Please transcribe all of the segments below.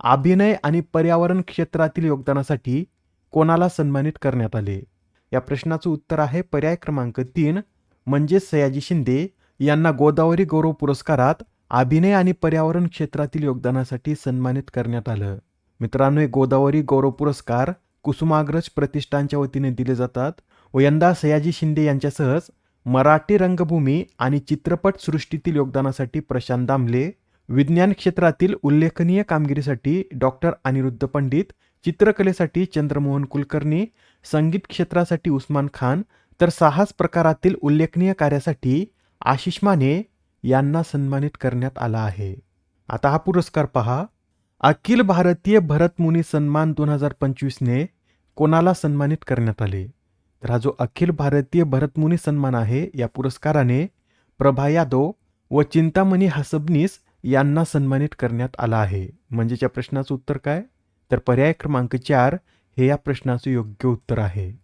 अभिनय आणि पर्यावरण क्षेत्रातील योगदानासाठी कोणाला सन्मानित करण्यात आले? या प्रश्नाचं उत्तर आहे पर्याय क्रमांक तीन म्हणजेच सयाजी शिंदे यांना गोदावरी गौरव पुरस्कारात अभिनय आणि पर्यावरण क्षेत्रातील योगदानासाठी सन्मानित करण्यात आलं. मित्रांनो गोदावरी गौरव पुरस्कार कुसुमाग्रज प्रतिष्ठानच्या वतीने दिले जातात व यंदा सयाजी शिंदे यांच्यासहच मराठी रंगभूमी आणि चित्रपट सृष्टीतील योगदानासाठी प्रशांत दामले विज्ञान क्षेत्रातील उल्लेखनीय कामगिरीसाठी डॉक्टर अनिरुद्ध पंडित चित्रकलेसाठी चंद्रमोहन कुलकर्णी संगीत क्षेत्रासाठी उस्मान खान तर साहस प्रकारातील उल्लेखनीय कार्यासाठी आशिष माने यांना सन्मानित करण्यात आला आहे. आता हा पुरस्कार पहा. अखिल भारतीय भरतमुनी सन्मान दोन हजार पंचवीसने कोणाला सन्मानित करण्यात आले? तर हा जो अखिल भारतीय भरतमुनी सन्मान आहे या पुरस्काराने प्रभा यादव व चिंतामणी हसबनीस यांना सन्मानित करण्यात आला आहे. म्हणजेच या प्रश्नाचं उत्तर काय? तर पर्याय क्रमांक चार हे या प्रश्नाचं योग्य उत्तर आहे.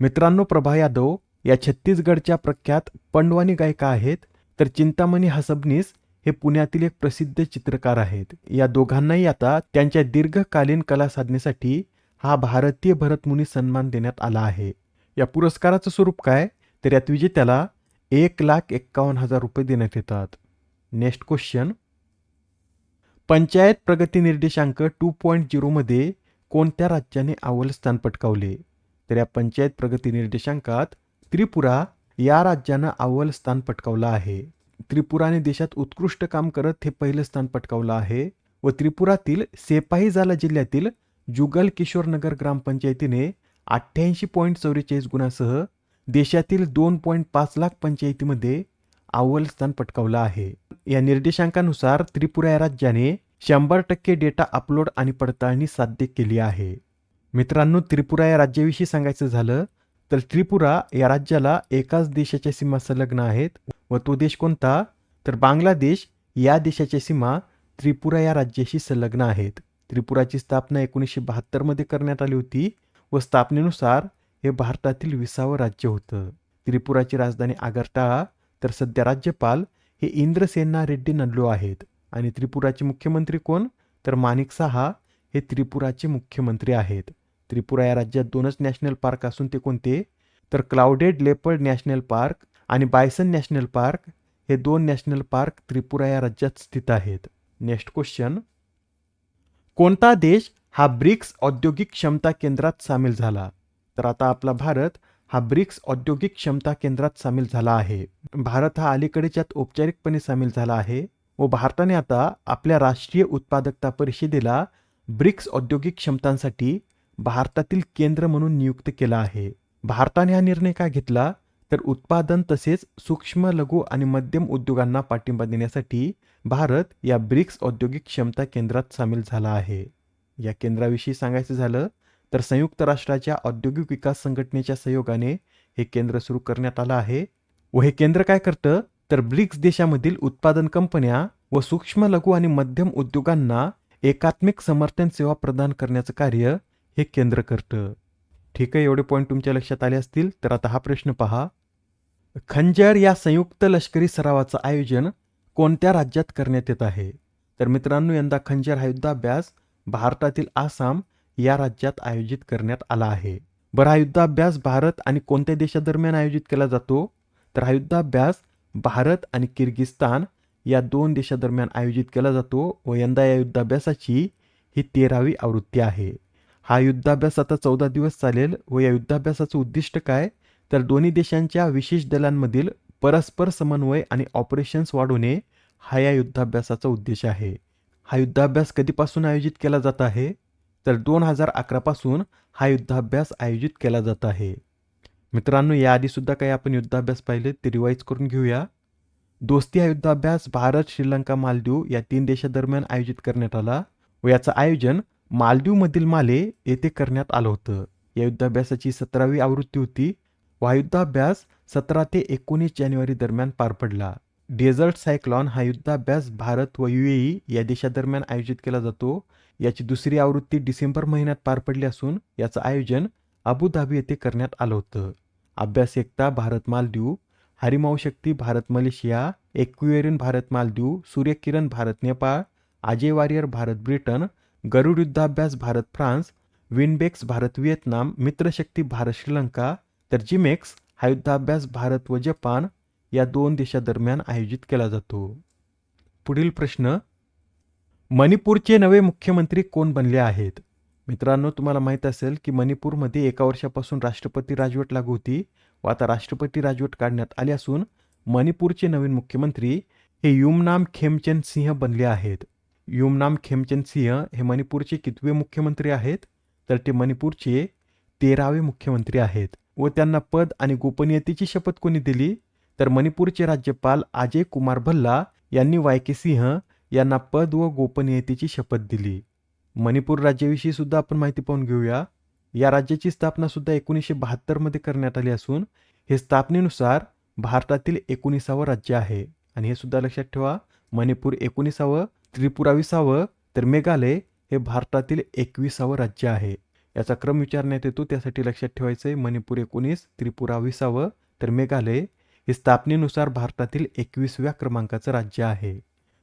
मित्रांनो प्रभा यादव या छत्तीसगडच्या प्रख्यात पंडवानी गायिका आहेत. तर चिंतामणी हसबनीस हे पुण्यातील एक प्रसिद्ध चित्रकार आहेत. या दोघांनाही आता त्यांच्या दीर्घकालीन कला साधनेसाठी हा भारतीय भरतमुनी सन्मान देण्यात आला आहे. या पुरस्काराचं स्वरूप काय? तर यात विजेत्याला एक लाख एक्कावन्न हजार रुपये देण्यात येतात. नेक्स्ट क्वेश्चन पंचायत प्रगती निर्देशांक टू पॉईंट झिरोमध्ये कोणत्या राज्याने अव्वल स्थान पटकावले? तर या पंचायत प्रगती निर्देशांकात त्रिपुरा या राज्यानं अव्वल स्थान पटकावलं आहे. त्रिपुराने देशात उत्कृष्ट काम करत हे पहिलं स्थान पटकावलं आहे व त्रिपुरातील सेपाहीजाला जिल्ह्यातील जुगल किशोर नगर ग्रामपंचायतीने अठ्ठ्याऐंशी पॉईंट चौवेचाळीस गुणासह देशातील दोन पॉईंट पाच लाख पंचायतीमध्ये अव्वल स्थान पटकावलं आहे. या निर्देशांकानुसार त्रिपुरा या राज्याने शंभर टक्के डेटा अपलोड आणि पडताळणी साध्य केली आहे. मित्रांनो त्रिपुरा या राज्याविषयी सांगायचं झालं तर त्रिपुरा या राज्याला एकाच देशाच्या सीमा संलग्न आहेत व तो देश कोणता? तर बांगलादेश या देशाच्या सीमा त्रिपुरा या राज्याशी संलग्न आहेत. त्रिपुराची स्थापना एकोणीसशे बहात्तरमध्ये करण्यात आली होती व स्थापनेनुसार हे भारतातील विसावं राज्य होतं. त्रिपुराची राजधानी आगरताळा तर सध्या राज्यपाल हे इंद्रसेना रेड्डी नल्लू आहेत. आणि त्रिपुराचे मुख्यमंत्री कोण? तर माणिक साहा हे त्रिपुराचे मुख्यमंत्री आहेत. त्रिपुरा या राज्यात दोनच नॅशनल पार्क असून ते कोणते? तर क्लाउडेड लेपर्ड नॅशनल पार्क आणि बायसन नॅशनल पार्क हे दोन नॅशनल पार्क त्रिपुरा या राज्यात स्थित आहेत. Next question. कोणता देश हा ब्रिक्स औद्योगिक क्षमता केंद्रात सामील झाला? तर आता आपला भारत हा ब्रिक्स औद्योगिक क्षमता केंद्रात सामील झाला आहे. भारत हा अलीकडेच्यात औपचारिकपणे सामील झाला आहे. व भारताने आता आपल्या राष्ट्रीय उत्पादकता परिषदेला ब्रिक्स औद्योगिक क्षमतांसाठी भारतातील केंद्र म्हणून नियुक्त केला आहे. भारताने हा निर्णय का घेतला? तर उत्पादन तसेच सूक्ष्म लघु आणि मध्यम उद्योगांना पाठिंबा देण्यासाठी भारत या ब्रिक्स औद्योगिक क्षमता केंद्रात सामील झाला आहे. या केंद्राविषयी सांगायचं झालं तर संयुक्त राष्ट्राच्या औद्योगिक विकास संघटनेच्या सहयोगाने हे केंद्र सुरू करण्यात आलं आहे. व हे केंद्र काय करतं? तर ब्रिक्स देशामधील उत्पादन कंपन्या व सूक्ष्म लघु आणि मध्यम उद्योगांना एकात्मिक समर्थन सेवा प्रदान करण्याचं कार्य हे केंद्र करतं. ठीक आहे एवढे पॉईंट तुमच्या लक्षात आले असतील तर आता हा प्रश्न पहा. खंजर या संयुक्त लष्करी सरावाचं आयोजन कोणत्या राज्यात करण्यात येत आहे? तर मित्रांनो यंदा खंजर हा युद्धाभ्यास भारतातील आसाम या राज्यात आयोजित करण्यात आला आहे. बरं हा युद्धाभ्यास भारत आणि कोणत्या देशादरम्यान आयोजित केला जातो? तर हा युद्धाभ्यास भारत आणि किर्गिस्तान या दोन देशादरम्यान आयोजित केला जातो व यंदा या युद्धाभ्यासाची ही तेरावी आवृत्ती आहे. हा युद्धाभ्यास आता चौदा दिवस चालेल व या युद्धाभ्यासाचं उद्दिष्ट काय? तर दोन्ही देशांच्या विशेष दलांमधील परस्पर समन्वय आणि ऑपरेशन्स वाढवणे हा या युद्धाभ्यासाचा उद्देश आहे. हा युद्धाभ्यास कधीपासून आयोजित केला जात आहे? तर दोन हजार अकरापासून हा युद्धाभ्यास आयोजित केला जात आहे. मित्रांनो याआधीसुद्धा काही आपण युद्धाभ्यास पाहिले ते रिवाईज करून घेऊया. दोस्ती हा युद्धाभ्यास भारत श्रीलंका मालदीव या तीन देशादरम्यान आयोजित करण्यात आला व याचं आयोजन मालदीवमधील माले येथे करण्यात आलं होतं. या युद्धाभ्यासाची सतरावी आवृत्ती होती व हा युद्धाभ्यास सतरा ते एकोणीस जानेवारी दरम्यान पार पडला. डेझर्ट सायक्लॉन हा युद्धाभ्यास भारत व युएई या देशादरम्यान आयोजित केला जातो. याची दुसरी आवृत्ती डिसेंबर महिन्यात पार पडली असून याचं आयोजन अबुधाबी येथे करण्यात आलं होतं. अभ्यास Ekta Bharat Maldives Harimau Shakti Bharat Malaysia Ekuverin Bharat Maldives Suryakiran Bharat Nepal. Ajeya warrior Bharat Britain. Garuda युद्धाभ्यास भारत फ्रान्स. विनबेक्स भारत व्हिएतनाम. मित्रशक्ती भारत श्रीलंका. तर जिमेक्स हा युद्धाभ्यास भारत व जपान या दोन देशादरम्यान आयोजित केला जातो. पुढील प्रश्न मणिपूरचे नवे मुख्यमंत्री कोण बनले आहेत? मित्रांनो तुम्हाला माहीत असेल की मणिपूरमध्ये एका वर्षापासून राष्ट्रपती राजवट लागू होती व आता राष्ट्रपती राजवट काढण्यात आली असून मणिपूरचे नवीन मुख्यमंत्री हे युमनाम खेमचंद सिंह बनले आहेत. युमनाम खेमचंद सिंह हे मणिपूरचे कितवे मुख्यमंत्री आहेत? तर ते मणिपूरचे तेरावे मुख्यमंत्री आहेत व त्यांना पद आणि गोपनीयतेची शपथ कोणी दिली? तर मणिपूरचे राज्यपाल अजय कुमार भल्ला यांनी वाय के सिंह यांना पद व गोपनीयतेची शपथ दिली. मणिपूर राज्याविषयी सुद्धा आपण माहिती पाहून घेऊया. या राज्याची स्थापना सुद्धा एकोणीसशे बहात्तरमध्ये करण्यात आली असून हे स्थापनेनुसार भारतातील एकोणीसावं राज्य आहे. आणि हे सुद्धा लक्षात ठेवा मणिपूर एकोणीसावं त्रिपुराविसावं तर मेघालय हे भारतातील एकविसावं राज्य आहे. याचा क्रम विचारण्यात येतो त्यासाठी लक्षात ठेवायचं आहे मणिपूर एकोणीस त्रिपुरा विसावं तर मेघालय हे स्थापनेनुसार भारतातील एकवीसव्या क्रमांकाचं राज्य आहे.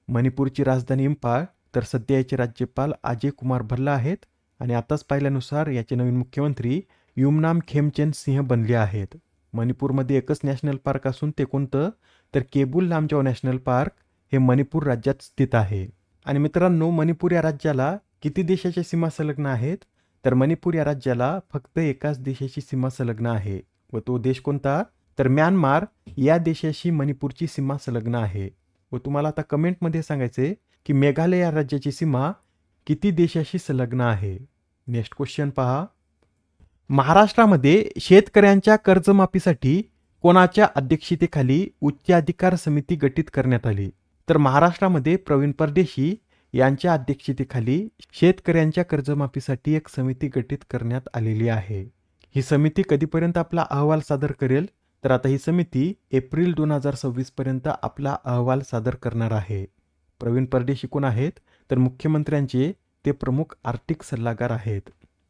मणिपूरची राजधानी इम्फाळ तर सध्या याचे राज्यपाल अजय कुमार भल्ला आहेत आणि आताच पाहिल्यानुसार याचे नवीन मुख्यमंत्री युमनाम खेमचंद सिंह बनले आहेत. मणिपूरमध्ये एकच नॅशनल पार्क असून ते कोणतं? तर केबुल लामजाव नॅशनल पार्क हे मणिपूर राज्यात स्थित आहे. आणि मित्रांनो मणिपूर या राज्याला किती देशाच्या सीमा संलग्न आहेत? तर मणिपूर या राज्याला फक्त एकाच देशाची सीमा संलग्न आहे. व तो देश कोणता? तर म्यानमार या देशाशी मणिपूरची सीमा संलग्न आहे. व तुम्हाला आता कमेंटमध्ये सांगायचे की मेघालय या राज्याची सीमा किती देशाशी संलग्न आहे? नेक्स्ट क्वेश्चन पहा. महाराष्ट्रामध्ये शेतकऱ्यांच्या कर्जमाफीसाठी कोणाच्या अध्यक्षतेखाली उच्चाधिकार समिती गठीत करण्यात आली? तर महाराष्ट्रामध्ये प्रवीण परदेशी यांच्या अध्यक्षतेखाली शेतकऱ्यांच्या कर्जमाफीसाठी एक समिती गठीत करण्यात आलेली आहे. ही समिती कधीपर्यंत आपला अहवाल सादर करेल? तर आता ही समिती एप्रिल दोन हजार सव्वीस पर्यंत आपला अहवाल सादर करणार आहे. प्रवीण परदेशी कोण आहेत तर मुख्यमंत्र्यांचे ते प्रमुख आर्थिक सल्लागार आहेत.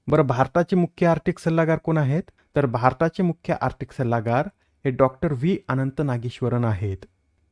बरं भारताचे मुख्य आर्थिक सल्लागार कोण आहेत? तर भारताचे मुख्य आर्थिक सल्लागार हे डॉक्टर व्ही. अनंत नागेश्वरन आहेत.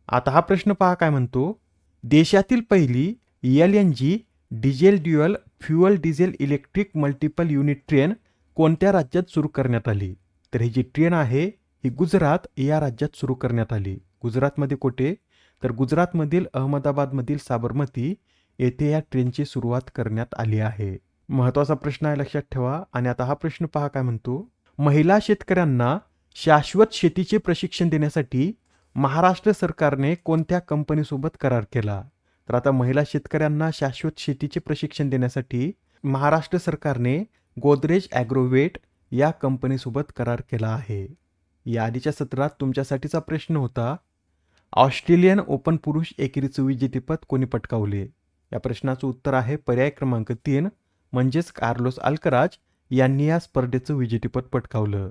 आता हा प्रश्न पहा काय म्हणतो? देशातील पहिली L N G diesel dual fuel diesel electric multiple unit train कोणत्या राज्यात सुरू करण्यात आली? तर ही जी ट्रेन आहे ही गुजरात या राज्यात सुरू करण्यात आली. गुजरातमध्ये कोठे? तर गुजरातमधील अहमदाबादमधील साबरमती येथे या ट्रेनची सुरुवात करण्यात आली आहे. महत्त्वाचा प्रश्न आहे लक्षात ठेवा. आणि आता हा प्रश्न पहा काय म्हणतो? महिला शेतकऱ्यांना शाश्वत शेतीचे प्रशिक्षण देण्यासाठी महाराष्ट्र सरकारने कोणत्या कंपनीसोबत करार केला? तर आता महिला शेतकऱ्यांना शाश्वत शेतीचे प्रशिक्षण देण्यासाठी महाराष्ट्र सरकारने गोदरेज ॲग्रोवेट या कंपनीसोबत करार केला आहे. या आधीच्या सत्रात तुमच्यासाठीचा प्रश्न होता ऑस्ट्रेलियन ओपन पुरुष एकेरीचं विजेतेपद कोणी पटकावले? या प्रश्नाचं उत्तर आहे पर्याय क्रमांक तीन म्हणजेच कार्लोस अल्कराज यांनी या स्पर्धेचं विजेतेपद पटकावलं.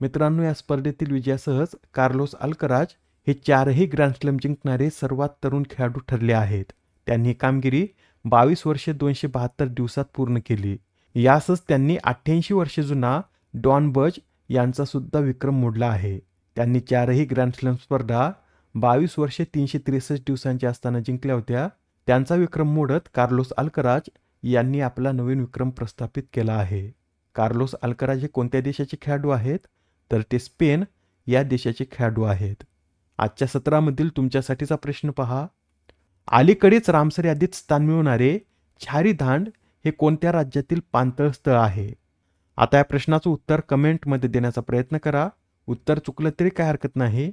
मित्रांनो या स्पर्धेतील विजयासहच कार्लोस अल्कराज हे चारही ग्रँडस्लॅम जिंकणारे सर्वात तरुण खेळाडू ठरले आहेत. त्यांनी ही कामगिरी बावीस वर्षे दोनशे बहात्तर दिवसात पूर्ण केली. यासच त्यांनी अठ्ठ्याऐंशी वर्षे जुना डॉन बज यांचा सुद्धा विक्रम मोडला आहे. त्यांनी चारही ग्रँडस्लॅम स्पर्धा बावीस वर्षे तीनशे त्रेसष्ट दिवसांच्या असताना जिंकल्या होत्या. त्यांचा विक्रम मोडत कार्लोस अल्कराज यांनी आपला नवीन विक्रम प्रस्थापित केला आहे. कार्लोस अल्कराज हे कोणत्या देशाचे खेळाडू आहेत? तर ते स्पेन या देशाचे खेळाडू आहेत. आजच्या सत्रामधील तुमच्यासाठीचा प्रश्न पहा. अलीकडेच रामसर यादीत स्थान मिळवणारे छारी धांड हे कोणत्या राज्यातील पाणतळ स्थळ आहे? आता या प्रश्नाचं उत्तर कमेंटमध्ये देण्याचा प्रयत्न करा. उत्तर चुकलं तरी काय हरकत नाही.